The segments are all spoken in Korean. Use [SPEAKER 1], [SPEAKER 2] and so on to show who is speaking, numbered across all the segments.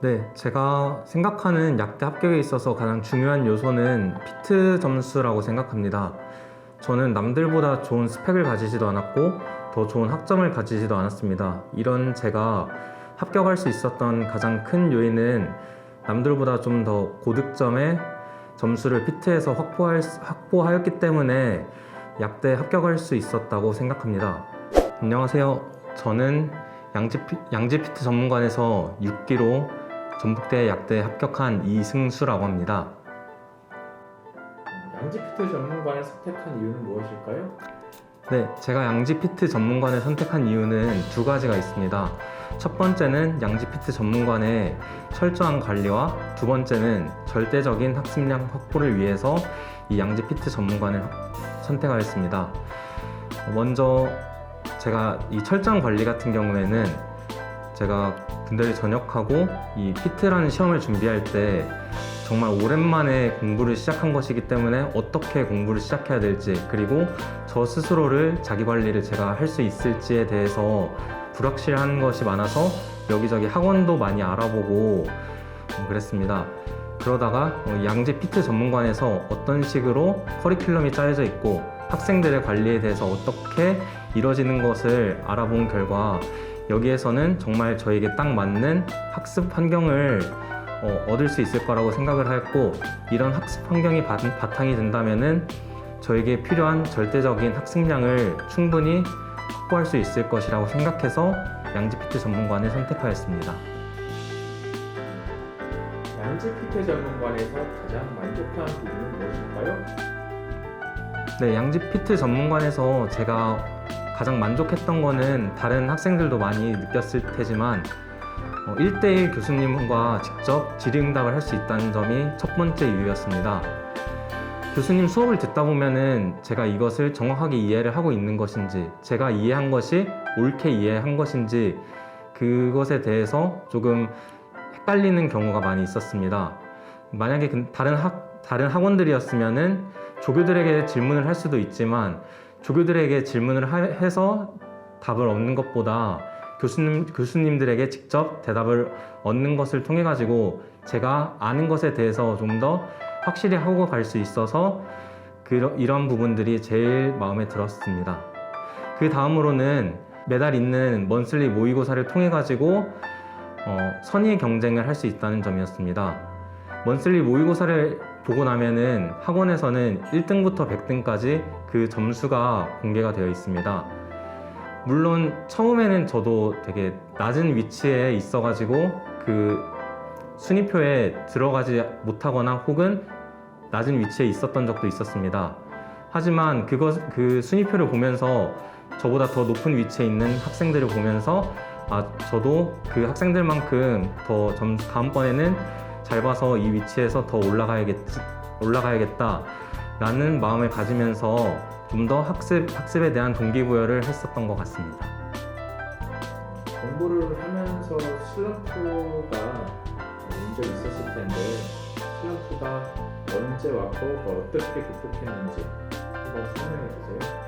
[SPEAKER 1] 네, 제가 생각하는 약대 합격에 있어서 가장 중요한 요소는 피트 점수라고 생각합니다. 저는 남들보다 좋은 스펙을 가지지도 않았고 더 좋은 학점을 가지지도 않았습니다. 이런 제가 합격할 수 있었던 가장 큰 요인은 남들보다 좀 더 고득점의 점수를 피트에서 확보할, 수- 확보하였기 때문에 약대 합격할 수 있었다고 생각합니다. 안녕하세요. 저는 양지, 피- 양지 피트 전문관에서 6기로 전북대 약대에 합격한 이승수라고 합니다.
[SPEAKER 2] 양지 피트 전문관을 선택한 이유는 무엇일까요?
[SPEAKER 1] 네, 제가 양지 피트 전문관을 선택한 이유는 두 가지가 있습니다. 첫 번째는 양지 피트 전문관의 철저한 관리와 두 번째는 절대적인 학습량 확보를 위해서 이 양지 피트 전문관을 확- 선택하였습니다. 먼저 제가 이 철저한 관리 같은 경우에는 제가 군대를 전역하고 이 피트라는 시험을 준비할 때 정말 오랜만에 공부를 시작한 것이기 때문에 어떻게 공부를 시작해야 될지 그리고 저 스스로를 자기 관리를 제가 할 수 있을지에 대해서 불확실한 것이 많아서 여기저기 학원도 많이 알아보고 어, 그랬습니다. 그러다가 어, 양재 피트 전문관에서 어떤 식으로 커리큘럼이 짜여져 있고 학생들의 관리에 대해서 어떻게 이루어지는 것을 알아본 결과 여기에서는 정말 저에게 딱 맞는 학습 환경을 어, 얻을 수 있을 거라고 생각을 했고 이런 학습 환경이 바, 바탕이 된다면은 저에게 필요한 절대적인 학습량을 충분히 확보할 수 있을 것이라고 생각해서 양지피트 전문관을 선택하였습니다.
[SPEAKER 2] 양지피트 전문관에서 가장 만족한 부분은 무엇일까요?
[SPEAKER 1] 네, 양지피트 전문관에서 제가 가장 만족했던 거는 다른 학생들도 많이 느꼈을 테지만 어, 1대1 교수님과 직접 질의응답을 할 수 있다는 점이 첫 번째 이유였습니다. 교수님 수업을 듣다 보면은 제가 이것을 정확하게 이해를 하고 있는 것인지, 제가 이해한 것이 옳게 이해한 것인지, 그것에 대해서 조금 헷갈리는 경우가 많이 있었습니다. 만약에 그- 다른 학, 다른 학원들이었으면은 조교들에게 질문을 할 수도 있지만, 조교들에게 질문을 하- 해서 답을 얻는 것보다 교수님, 교수님들에게 직접 대답을 얻는 것을 통해 가지고 제가 아는 것에 대해서 좀 더 확실히 하고 갈 수 있어서 그, 이런 부분들이 제일 마음에 들었습니다. 그 다음으로는 매달 있는 먼슬리 모의고사를 통해 가지고 어, 선의 경쟁을 할 수 있다는 점이었습니다. 먼슬리 모의고사를 보고 나면은 학원에서는 1등부터 100등까지 그 점수가 공개가 되어 있습니다. 물론 처음에는 저도 되게 낮은 위치에 있어가지고 그 순위표에 들어가지 못하거나 혹은 낮은 위치에 있었던 적도 있었습니다. 하지만 그것 그 순위표를 보면서 저보다 더 높은 위치에 있는 학생들을 보면서 아 저도 그 학생들만큼 더 점, 다음번에는 잘 봐서 이 위치에서 더 올라가야겠 올라가야겠다 라는 마음을 가지면서 좀 더 학습 학습에 대한 동기부여를 했었던 것 같습니다.
[SPEAKER 2] 공부를 하면서 슬럼프가 먼저 있었을 텐데 슬럼프가 언제 왔고 어떻게 극복했는지 한번 설명해 주세요.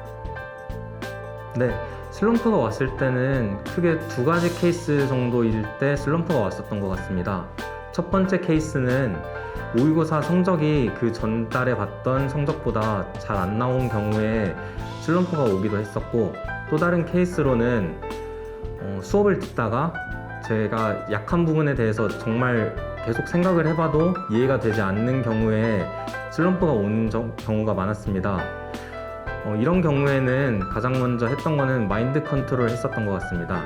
[SPEAKER 1] 네, 슬럼프가 왔을 때는 크게 두 가지 케이스 정도일 때 슬럼프가 왔었던 것 같습니다. 첫 번째 케이스는 모의고사 성적이 그 전달에 봤던 성적보다 잘 안 나온 경우에 슬럼프가 오기도 했었고 또 다른 케이스로는 어, 수업을 듣다가 제가 약한 부분에 대해서 정말 계속 생각을 해봐도 이해가 되지 않는 경우에 슬럼프가 오는 저- 경우가 많았습니다. 어, 이런 경우에는 가장 먼저 했던 거는 마인드 컨트롤을 했었던 것 같습니다.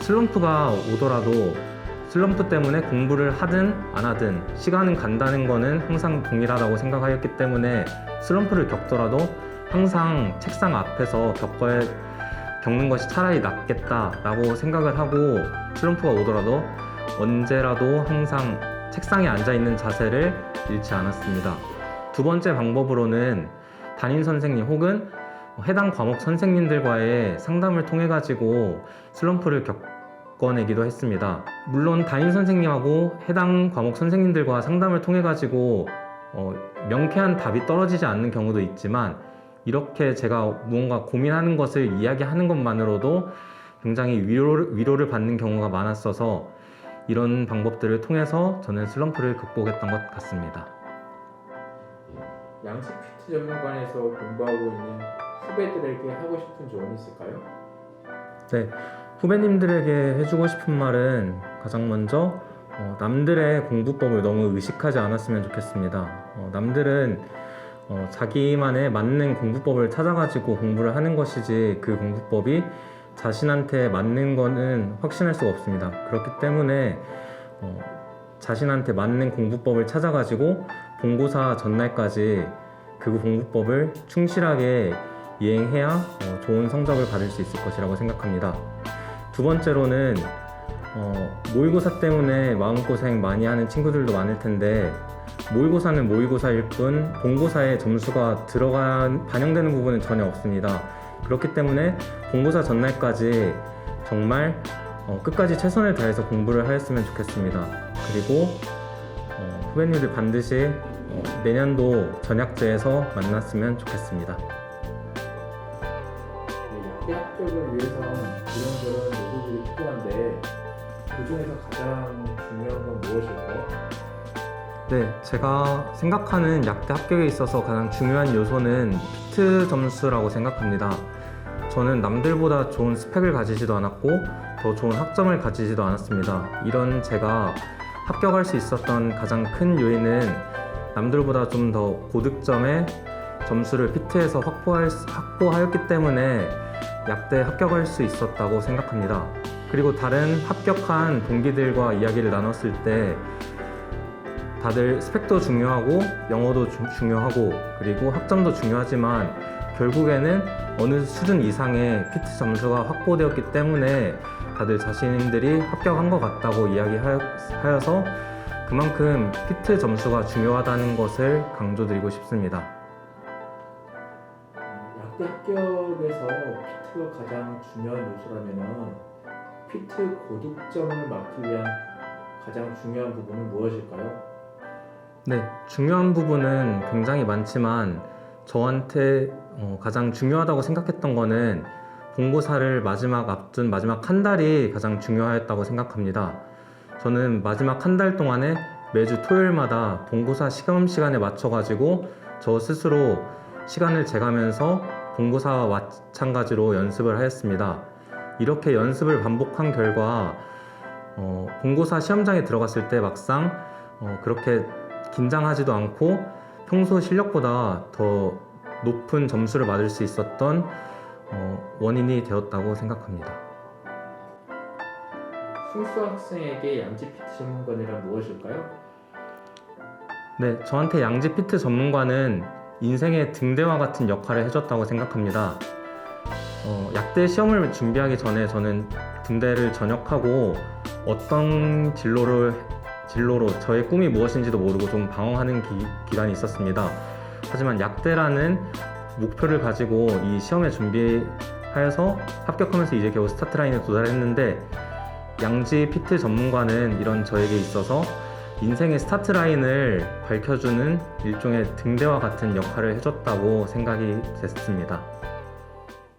[SPEAKER 1] 슬럼프가 오더라도 슬럼프 때문에 공부를 하든 안 하든 시간은 간다는 거는 항상 동일하다고 생각하였기 때문에 슬럼프를 겪더라도 항상 책상 앞에서 겪어야 겪는 것이 차라리 낫겠다라고 생각을 하고 슬럼프가 오더라도 언제라도 항상 책상에 앉아 있는 자세를 잃지 않았습니다. 두 번째 방법으로는 담임 선생님 혹은 해당 과목 선생님들과의 상담을 통해 가지고 슬럼프를 겪 어내기도 했습니다. 물론 담임 선생님하고 해당 과목 선생님들과 상담을 통해 가지고 어, 명쾌한 답이 떨어지지 않는 경우도 있지만 이렇게 제가 무언가 고민하는 것을 이야기하는 것만으로도 굉장히 위로를, 위로를 받는 경우가 많았어서 이런 방법들을 통해서 저는 슬럼프를 극복했던 것 같습니다.
[SPEAKER 2] 양식 피트 전문관에서 공부하고 있는 후배들에게 하고 싶은 조언이 있을까요?
[SPEAKER 1] 후배님들에게 해주고 싶은 말은 가장 먼저 어, 남들의 공부법을 너무 의식하지 않았으면 좋겠습니다. 어, 남들은 어, 자기만의 맞는 공부법을 찾아가지고 공부를 하는 것이지 그 공부법이 자신한테 맞는 거는 확신할 수가 없습니다. 그렇기 때문에 어, 자신한테 맞는 공부법을 찾아가지고 본고사 전날까지 그 공부법을 충실하게 이행해야 어, 좋은 성적을 받을 수 있을 것이라고 생각합니다. 두 번째로는 어, 모의고사 때문에 마음고생 많이 하는 친구들도 많을 텐데 모의고사는 모의고사일 뿐 본고사에 점수가 들어간 반영되는 부분은 전혀 없습니다. 그렇기 때문에 본고사 전날까지 정말 어, 끝까지 최선을 다해서 공부를 하였으면 좋겠습니다. 그리고 어, 후배님들 반드시 어, 내년도 전약제에서 만났으면 좋겠습니다.
[SPEAKER 2] 네, 합격을 위해서는 이런저런 그 중에서 가장 중요한 건 무엇일까요?
[SPEAKER 1] 네, 제가 생각하는 약대 합격에 있어서 가장 중요한 요소는 피트 점수라고 생각합니다. 저는 남들보다 좋은 스펙을 가지지도 않았고 더 좋은 학점을 가지지도 않았습니다. 이런 제가 합격할 수 있었던 가장 큰 요인은 남들보다 좀 더 고득점의 점수를 피트에서 확보할, 확보하였기 때문에 약대 합격할 수 있었다고 생각합니다. 그리고 다른 합격한 동기들과 이야기를 나눴을 때 다들 스펙도 중요하고 영어도 주- 중요하고 그리고 학점도 중요하지만 결국에는 어느 수준 이상의 피트 점수가 확보되었기 때문에 다들 자신들이 합격한 것 같다고 이야기하여서 그만큼 피트 점수가 중요하다는 것을 강조드리고 싶습니다.
[SPEAKER 2] 약대 합격에서 피트가 가장 중요한 요소라면은 피트 고득점을 막기 위한 가장 중요한 부분은 무엇일까요?
[SPEAKER 1] 네, 중요한 부분은 굉장히 많지만 저한테 어, 가장 중요하다고 생각했던 거는 본고사를 마지막 앞둔 마지막 한 달이 가장 중요하였다고 생각합니다. 저는 마지막 한 달 동안에 매주 토요일마다 본고사 시험 시간에 맞춰가지고 저 스스로 시간을 재가면서 본고사와 마찬가지로 연습을 하였습니다. 이렇게 연습을 반복한 결과 어, 본고사 시험장에 들어갔을 때 막상 어, 그렇게 긴장하지도 않고 평소 실력보다 더 높은 점수를 받을 수 있었던 어, 원인이 되었다고 생각합니다.
[SPEAKER 2] 순수 학생에게 양지 피트 전문관이란 무엇일까요?
[SPEAKER 1] 네, 저한테 양지 피트 전문가는 인생의 등대와 같은 역할을 해줬다고 생각합니다. 어, 약대 시험을 준비하기 전에 저는 등대를 전역하고 어떤 진로를 진로로 저의 꿈이 무엇인지도 모르고 좀 방황하는 기, 기간이 있었습니다. 하지만 약대라는 목표를 가지고 이 시험에 준비하여서 합격하면서 이제 겨우 스타트 라인에 도달했는데 양지 피트 전문가는 이런 저에게 있어서 인생의 스타트 라인을 밝혀주는 일종의 등대와 같은 역할을 해줬다고 생각이 됐습니다.